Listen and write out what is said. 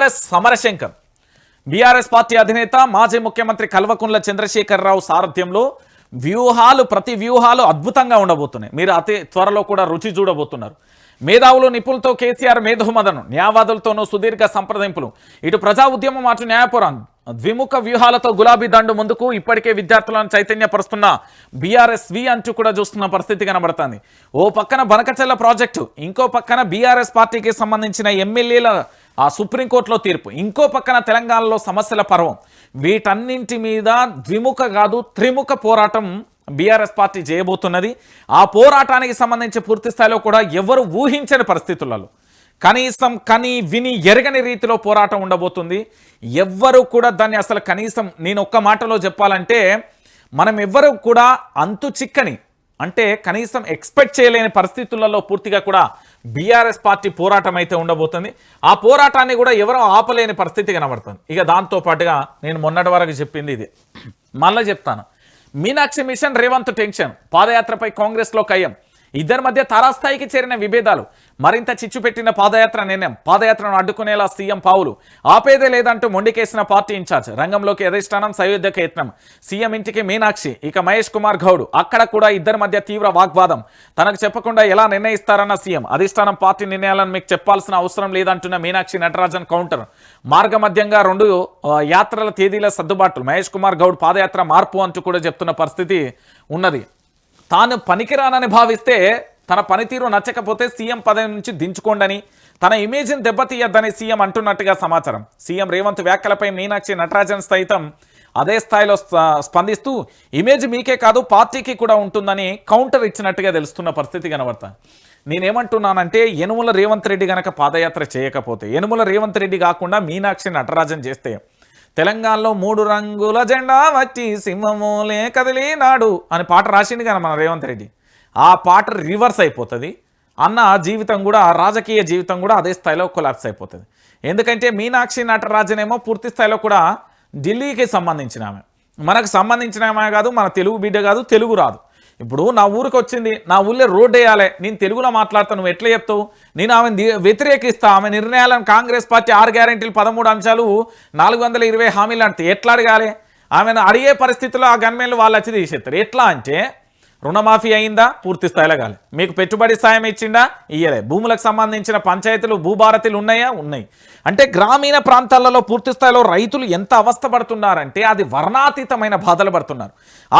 సమరశంకర్ BRS party అధినేత మాజీ ముఖ్యమంత్రి కల్వకుంట్ల చంద్రశేఖరరావు సారథ్యంలో వ్యూహాలు ప్రతి వ్యూహాలు అద్భుతంగా ఉండబోతున్నాయి. మీరు అతి త్వరలో కూడా రుచి చూడబోతున్నారు. మేధావులు నిపుణులతో కేసీఆర్ మేధోమదను న్యాయవాదులతోనూ సుదీర్ఘ సంప్రదింపులు. ఇటు ప్రజా ఉద్యమం అటు న్యాయపురం ద్విముఖ వ్యూహాలతో గులాబీ దండు ముందుకు ఇప్పటికే విద్యార్థులను చైతన్యపరుస్తున్న బీఆర్ఎస్ వి అంటూ కూడా చూస్తున్న పరిస్థితి కనబడుతుంది. ఓ పక్కన బనకచెల్ల ప్రాజెక్టు ఇంకో పక్కన బీఆర్ఎస్ పార్టీకి సంబంధించిన ఎమ్మెల్యేల ఆ సుప్రీంకోర్టులో తీర్పు. ఇంకో పక్కన తెలంగాణలో సమస్యల పర్వం. వీటన్నింటి మీద ద్విముఖ కాదు త్రిముఖ పోరాటం బీఆర్ఎస్ పార్టీ చేయబోతున్నది. ఆ పోరాటానికి సంబంధించి పూర్తి స్థాయిలో కూడా ఎవరు ఊహించని పరిస్థితులలో కనీసం కని విని ఎరగని రీతిలో పోరాటం ఉండబోతుంది. ఎవ్వరు కూడా దాన్ని అసలు కనీసం నేను ఒక్క మాటలో చెప్పాలంటే మనం ఎవ్వరు కూడా అంతు చిక్కని అంటే కనీసం ఎక్స్పెక్ట్ చేయలేని పరిస్థితులలో పూర్తిగా కూడా బీఆర్ఎస్ పార్టీ పోరాటం అయితే ఉండబోతుంది. ఆ పోరాటాన్ని కూడా ఎవరో ఆపలేని పరిస్థితి కనబడుతుంది. ఇక దాంతో పాటుగా నేను మొన్నటి వరకు చెప్పింది ఇది. మళ్ళీ చెప్తాను. Meenakshi mission Revanth tension. పాదయాత్రపై కాంగ్రెస్లో కయ్యం ఇద్దరి మధ్య తారాస్థాయికి చేరిన విభేదాలు. మరింత చిచ్చు పెట్టిన పాదయాత్ర నిర్ణయం. పాదయాత్రను అడ్డుకునేలా సీఎం పావులు. ఆపేదే లేదంటూ మొండికేసిన పార్టీ ఇన్ఛార్జ్. రంగంలోకి అధిష్టానం సయోధ్యక యత్నం సీఎం ఇంటికి మీనాక్షి ఇక మహేష్ కుమార్ గౌడ్. అక్కడ కూడా ఇద్దరి మధ్య తీవ్ర వాగ్వాదం. తనకు చెప్పకుండా ఎలా నిర్ణయిస్తారన్న సీఎం. అధిష్టానం పార్టీ నిర్ణయాలను మీకు చెప్పాల్సిన అవసరం లేదంటున్న మీనాక్షి నటరాజన్ కౌంటర్. మార్గమధ్యంగా రెండు యాత్రల తేదీల సర్దుబాట్లు. మహేష్ కుమార్ గౌడ్ పాదయాత్ర మార్పు అంటూ కూడా చెప్తున్న పరిస్థితి ఉన్నది. తాను పనికిరానని భావిస్తే తన పనితీరు నచ్చకపోతే సీఎం పదవి నుంచి దించుకోండని తన ఇమేజ్ని దెబ్బతీయద్దని సీఎం అంటున్నట్టుగా సమాచారం. సీఎం రేవంత్ వ్యాఖ్యలపై మీనాక్షి నటరాజన్ సైతం అదే స్థాయిలో స్ప- స్పందిస్తూ ఇమేజ్ మీకే కాదు పార్టీకి కూడా ఉంటుందని కౌంటర్ ఇచ్చినట్టుగా తెలుస్తున్న పరిస్థితి కనబడతా. నేనేమంటున్నానంటే యనుమల రేవంత్ రెడ్డి గనక పాదయాత్ర చేయకపోతే యనుమల రేవంత్ రెడ్డి కాకుండా మీనాక్షి నటరాజన్ చేస్తే తెలంగాణలో మూడు రంగుల జెండా వచ్చి సింహమూలే కదిలినాడు అని పాట రాసింది కదా మన రేవంత్ రెడ్డి. ఆ పాట రివర్స్ అయిపోతుంది. అన్న జీవితం కూడా రాజకీయ జీవితం కూడా అదే స్థాయిలో కొలాప్స్ అయిపోతుంది. ఎందుకంటే మీనాక్షి నటరాజనేమో పూర్తి స్థాయిలో కూడా ఢిల్లీకి సంబంధించిన ఆమె మనకు సంబంధించిన ఆమె కాదు మన తెలుగు బిడ్డ కాదు తెలుగు రాదు. ఇప్పుడు నా ఊరికి వచ్చింది నా ఊళ్ళో రోడ్ వేయాలి నేను తెలుగులో మాట్లాడతాను నువ్వు ఎట్లా చెప్తావు? నేను ఆమెను వ్యతిరేకిస్తా ఆమె నిర్ణయాలను కాంగ్రెస్ పార్టీ ఆరు గ్యారెంటీలు పదమూడు అంశాలు నాలుగు వందల ఇరవై హామీలు అంటే ఎట్లా అడగాలి? ఆమెను అడిగే పరిస్థితిలో ఆ గన్మెన్లు వాళ్ళు వచ్చి తీసేస్తారు. ఎట్లా అంటే రుణమాఫీ అయిందా? పూర్తి స్థాయిలో కాలే. మీకు పెట్టుబడి సాయం ఇచ్చిందా? ఇయ్యలే. భూములకు సంబంధించిన పంచాయతీలు భూభారతీలు ఉన్నాయా? ఉన్నాయి. అంటే గ్రామీణ ప్రాంతాలలో పూర్తి స్థాయిలో రైతులు ఎంత అవస్థ పడుతున్నారంటే అది వర్ణాతీతమైన బాధలు పడుతున్నారు. ఆ